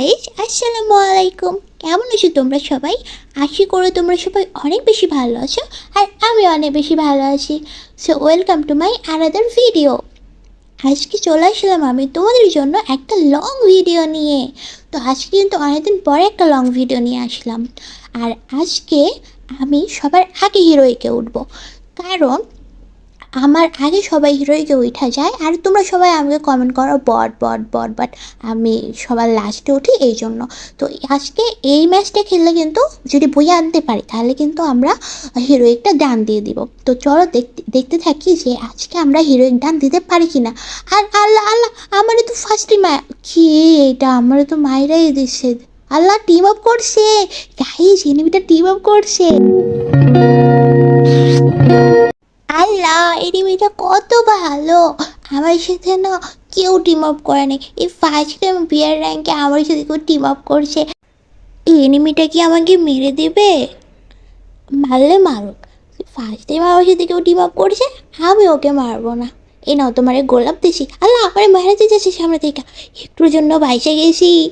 Guys আসসালামু আলাইকুম। কেমন আছো তোমরা সবাই? আশি করে তোমরা সবাই অনেক বেশি ভালো আছো আর আমি অনেক বেশি ভালো আছি। So welcome to my another video আজকে চলে আসলাম আমি তোমাদের জন্য একটা লং ভিডিও নিয়ে। তো আজকে কিন্তু অনেকদিন পরে একটা লং ভিডিও নিয়ে আসলাম। আর আজকে আমি সবার আগে হিরোইকে উঠবো। কারণ আমার আগে সবাই হিরোইকে উঠা যায় আর তোমরা সবাই আমাকে কমেন্ট করো, বট বট বট বাট আমি সবার লাস্টে উঠি এই জন্য। তো আজকে এই ম্যাচটা খেললে কিন্তু যদি বই আনতে পারি, তাহলে কিন্তু আমরা হিরোইকটা ডান দিয়ে দিব। তো চলো দেখতে দেখতে থাকি যে আজকে আমরা হিরোইক ডান দিতে পারি কি না আর আল্লাহ আল্লাহ আমারও তো ফার্স্টই মা কি এটা আমারও তো মায়েরাই দিচ্ছে আল্লাহ টিম আপ করছে। গাইস এনিমিটা টিম আপ করছে। আল্লাহ এনিমিটা কত ভালো। আমার সাথে না কেউ টিম আপ করে নেই। এই ফার্স্ট টাইম বিয়ার র্যাঙ্কে আমার সাথে কেউ টিম আপ করছে। এই এনিমিটা কি আমাকে মেরে দেবে? মারলে মারুক। ফার্স্ট টাইম আমার সাথে কেউ টিম আপ করছে, আমি ওকে মারবো না। এই নাও তোমার গোলাপ দিছি। আল্লাহ, আমার মারাতে যাচ্ছে সামনে থেকে। একটুর জন্য বাইসে গেছি।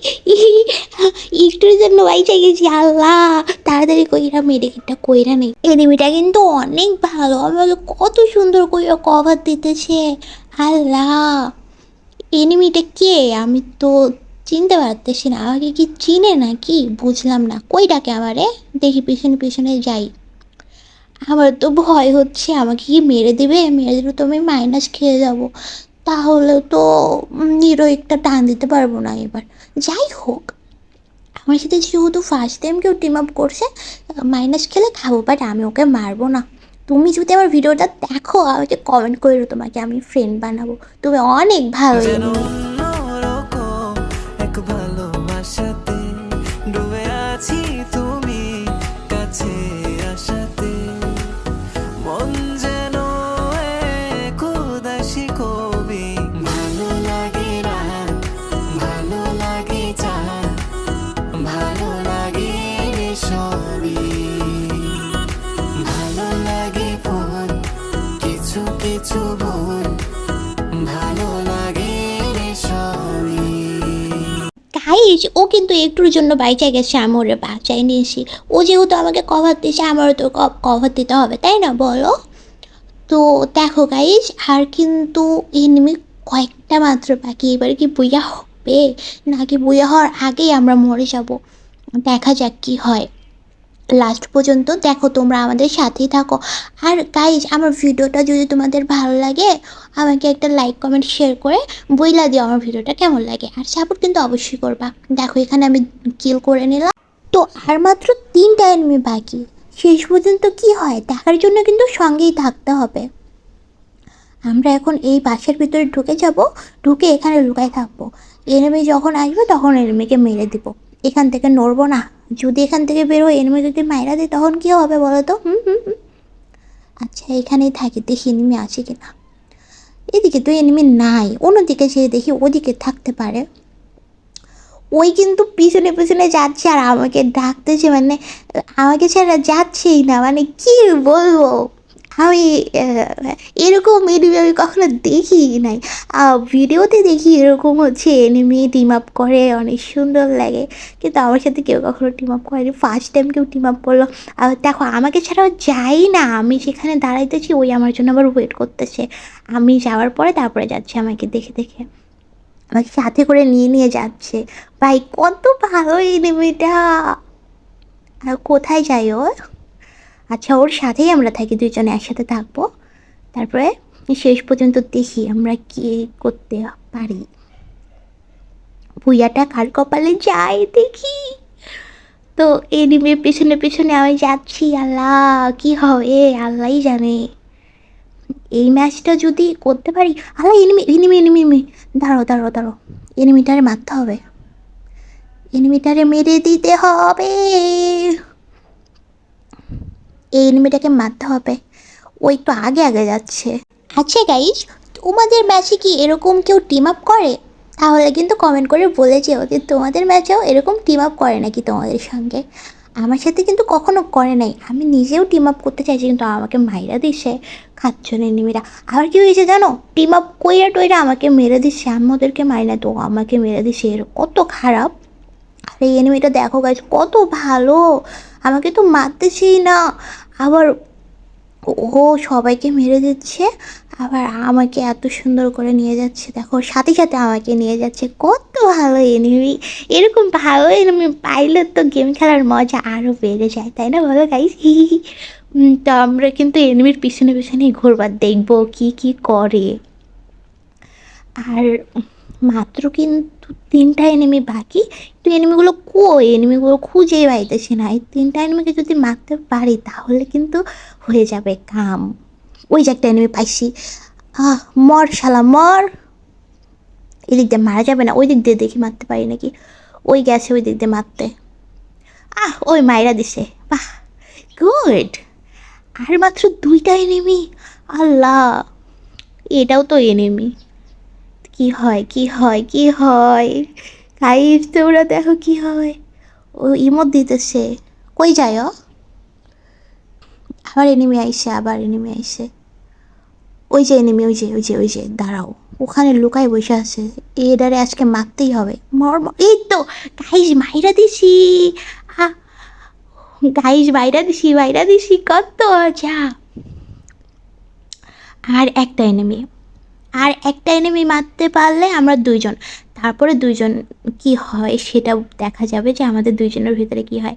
একটুর জন্য বাইসে গেছি, আল্লাহ। তাড়াতাড়ি কইরা মেডিকেটটা কইরা নেই এনিমিটা কিন্তু অনেক ভালো। আমাকে কত সুন্দর কইরা কভার দিতেছে। আল্লাহ। এনিমিটা কে? আমি তো চিনতে পারতেছি না। আমাকে কি চিনে নাকি? বুঝলাম না। কই ডাকে আমারে? দেখি পিছনে পিছনে যাই। আমার তো ভয় হচ্ছে, আমাকে কি মেরে দেবে? মেরে দিলে তো আমি মাইনাস খেয়ে যাব। তাহলে তো একটা টান দিতে পারব না এবার। যাই হোক, আমার সাথে যেহেতু ফার্স্ট টাইম কেউ টিম আপ করছে মাইনাস খেলে খাব বাট আমি ওকে মারবো না। তুমি যদি আমার ভিডিওটা দেখো, আমাকে কমেন্ট করো তোমাকে আমি ফ্রেন্ড বানাবো। তুমি অনেক ভালো গাইজ, ও কিন্তু একটুর জন্য বাইচে গেছে আমি ওরে বাঁচাই নিয়েছি ও যেহেতু আমাকে কভার দিয়েছে, আমারও তো কভার দিতে হবে, তাই না বলো? তো দেখো গাইজ, আর কিন্তু এনিমি কয়েকটা মাত্র বাকি, এবার কি বইয়া হবে? নাকি বইয়া হওয়ার আগেই আমরা মরে যাব? দেখা যাক কি হয়। লাস্ট পর্যন্ত দেখো তোমরা আমাদের সাথেই থাকো। আর গাইজ আমার ভিডিওটা যদি তোমাদের ভালো লাগে, আমাকে একটা লাইক কমেন্ট শেয়ার করে বইলা দিও আমার ভিডিওটা কেমন লাগে। আর সাপোর্ট কিন্তু অবশ্যই করবা। দেখো, এখানে আমি কিল করে নিলাম। তো আর মাত্র তিনটা এনিমি বাকি। শেষ পর্যন্ত কি হয়? দেখার জন্য কিন্তু সঙ্গেই থাকতে হবে। আমরা এখন এই বাসের ভিতরে ঢুকে যাব। ঢুকে এখানে লুকাই থাকব। এনিমি যখন আসবে, তখন এনিমিকে মেরে দিব। এখান থেকে নড়বো না। যদি এখান থেকে বেরো এনিমি যদি মাইরা দিই তখন কি হবে বলো তো? হুম হুম। আচ্ছা এখানেই থাকি। দেখি এনিমি আছে কি না এদিকে তো এনিমি নাই। অন্যদিকে সে দেখি ওদিকে থাকতে পারে। ওই কিন্তু পিছনে পিছনে যাচ্ছে আর আমাকে ডাকতেছে। মানে আমাকে ছাড়া যাচ্ছেই না। মানে কি বলব? আমি এরকম এনিমি আমি কখনো দেখি নাই ভিডিওতে দেখি এরকম হচ্ছে এনিমি টিম আপ করে, অনেক সুন্দর লাগে। কিন্তু আমার সাথে কেউ কখনো টিম আপ করেনি। ফার্স্ট টাইম কেউ টিম আপ করল। আর দেখো, আমাকে ছাড়াও যাই না। আমি সেখানে দাঁড়াইতেছি ওই আমার জন্য আবার ওয়েট করতেছে। আমি যাওয়ার পরে তারপরে যাচ্ছে আমাকে দেখে দেখে। আমাকে সাথে করে নিয়ে নিয়ে যাচ্ছে। ভাই, কত ভালো এনিমিটা আর কোথায় যাই ও আচ্ছা ওর সাথেই আমরা থাকি, দুইজনে একসাথে থাকব। তারপরে শেষ পর্যন্ত দেখি আমরা কি করতে পারি। ভুইয়াটা কার কপালে যায় দেখি। তো এনিমির পেছনে পেছনে আমি যাচ্ছি, আল্লাহ, কি হবে? আল্লাহই জানে। এই ম্যাচটা যদি করতে পারি, আল্লাহ এনিমি এনিমি এনিমি এনিমি দাঁড়াও দাঁড়াও দাঁড়াও। এনিমিটারে মারতে হবে। এনিমিটারে মেরে দিতে হবে। এই এনিমিটাকে মারতে হবে। ওই তো আগে আগে যাচ্ছে। আচ্ছা গাইজ তোমাদের ম্যাচে কি এরকম কেউ টিম আপ করে? তাহলে কিন্তু কমেন্ট করে বলে যেও যে তোমাদের ম্যাচেও এরকম টিম আপ করে নাকি তোমাদের সঙ্গে। আমার সাথে কিন্তু কখনো করে নাই। আমি নিজেও টিম আপ করতে চাইছি কিন্তু আমাকে মাইরা দিছে খাচ্ছনে নিমিরা আবার কি হয়েছে জানো? টিম আপ কইরা টইরা আমাকে মেরে দিচ্ছে আমি ওদেরকে মারি তো আমাকে মেরে দিছে। কত খারাপ। আর এই এনিমিটা দেখো গাইজ কত ভালো। আমাকে তো মারতেছেই না। আবার ও সবাইকে মেরে দিচ্ছে, আবার আমাকে এত সুন্দর করে নিয়ে যাচ্ছে। দেখো, সাথে সাথে আমাকে নিয়ে যাচ্ছে। কত ভালো এনিমি এরকম ভালো এনিমি পাইলে তো গেম খেলার মজা আরও বেড়ে যায়, তাই না বলো গাইস তো আমরা কিন্তু এনিমির পিছনে পিছনেই ঘুরবার, দেখব কি কি করে। আর মাত্র কিন্তু তিনটা এনিমি বাকি। তো এনিমিগুলো কই? এনিমিগুলো খুঁজেই পাইতেছি না। এই তিনটা এনিমিকে যদি মারতে পারি, তাহলে কিন্তু হয়ে যাবে কাম। ওই যে একটা এনিমি পাইছি। আহ, মর শালা, মর! এদিক দিয়ে মারা যাবে না ওই দিক দিয়ে দেখি মারতে পারি নাকি। ওই গেছে ওই দিক দিয়ে মারতে। আহ, ওই মাইরা দিছে। বাহ, গুড! আর মাত্র দুইটা এনিমি? আল্লাহ! এটাও তো এনিমি। কি হয় কি হয় কি হয়? গাইস তোমরা দেখো কি হয়। ও ইমোট দিতেছে। কই যায় ও? আবার এনিমি আইসে, আবার এনিমি আইসে। ওই যে এনিমি ওই যে ওই যে ওই যে, দাঁড়াও। ওখানে লুকাই বসে আছে। এটারে আজকে মারতেই হবে। মর এই তো গাইস মাইরা দিছি। গাইস বাইরা দিছি বাইরা দিছি। কত যা। আর একটা এনিমি আর একটা এনিমি মারতে পারলে আমরা দুইজন। তারপরে দুইজন কি হয় সেটা দেখা যাবে যে আমাদের দুইজনের ভিতরে কি হয়।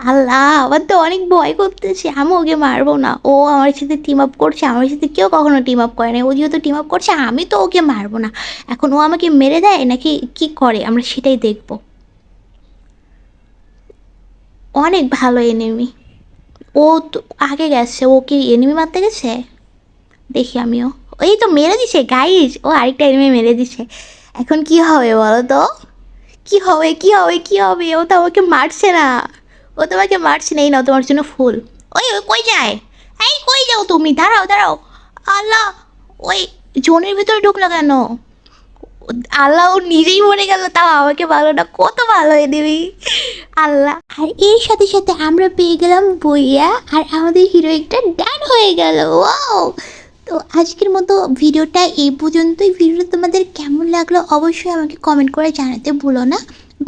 আল্লাহ, আমার তো অনেক ভয় করতেছে। আমি ওকে মারবো না। ও আমার সাথে টিম আপ করছে। আমার সাথে কেউ কখনো টিম আপ করে না ও যেহেতু টিম আপ করছে, আমি তো ওকে মারবো না। এখন ও আমাকে মেরে দেয় নাকি কি করে? আমরা সেটাই দেখব। অনেক ভালো এনিমি ও তো আগে গেছে। ও কি এনিমি মারতে গেছে? দেখি আমিও। এই তো মেরে দিছে গাইজ ও আরেকটা এনিমি মেরে দিছে। এখন কি হবে বলো তো? কি হবে কি হবে কি হবে? ও তো আমাকে মারছে না। ও তোমাকে মারছে না। এই নাও তোমার জন্য ফুল। ওই ওই কই যায়? এই কই যাও তুমি? দাঁড়াও দাঁড়াও। আল্লাহ, ওই জোনের ভিতরে ঢুকলো কেন? আল্লাহ, ও নিজেই মরে গেল। তাও আমাকে ভালো না। কত ভালো হয়ে দিবি। আল্লাহ। আর এর সাথে সাথে আমরা পেয়ে গেলাম বইয়া। আর আমাদের হিরো একটা ডান হয়ে গেল। ওয়াও তো আজকের মতো ভিডিওটা এই পর্যন্তই। ভিডিওটা তোমাদের কেমন লাগল অবশ্যই আমাকে কমেন্ট করে জানাতে ভুলো না।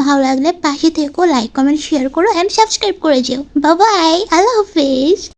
ভালো লাগলে পাশে থেকো লাইক কমেন্ট শেয়ার করো অ্যান্ড সাবস্ক্রাইব করে যেও। বাবাই আল্লাহ হাফিজ।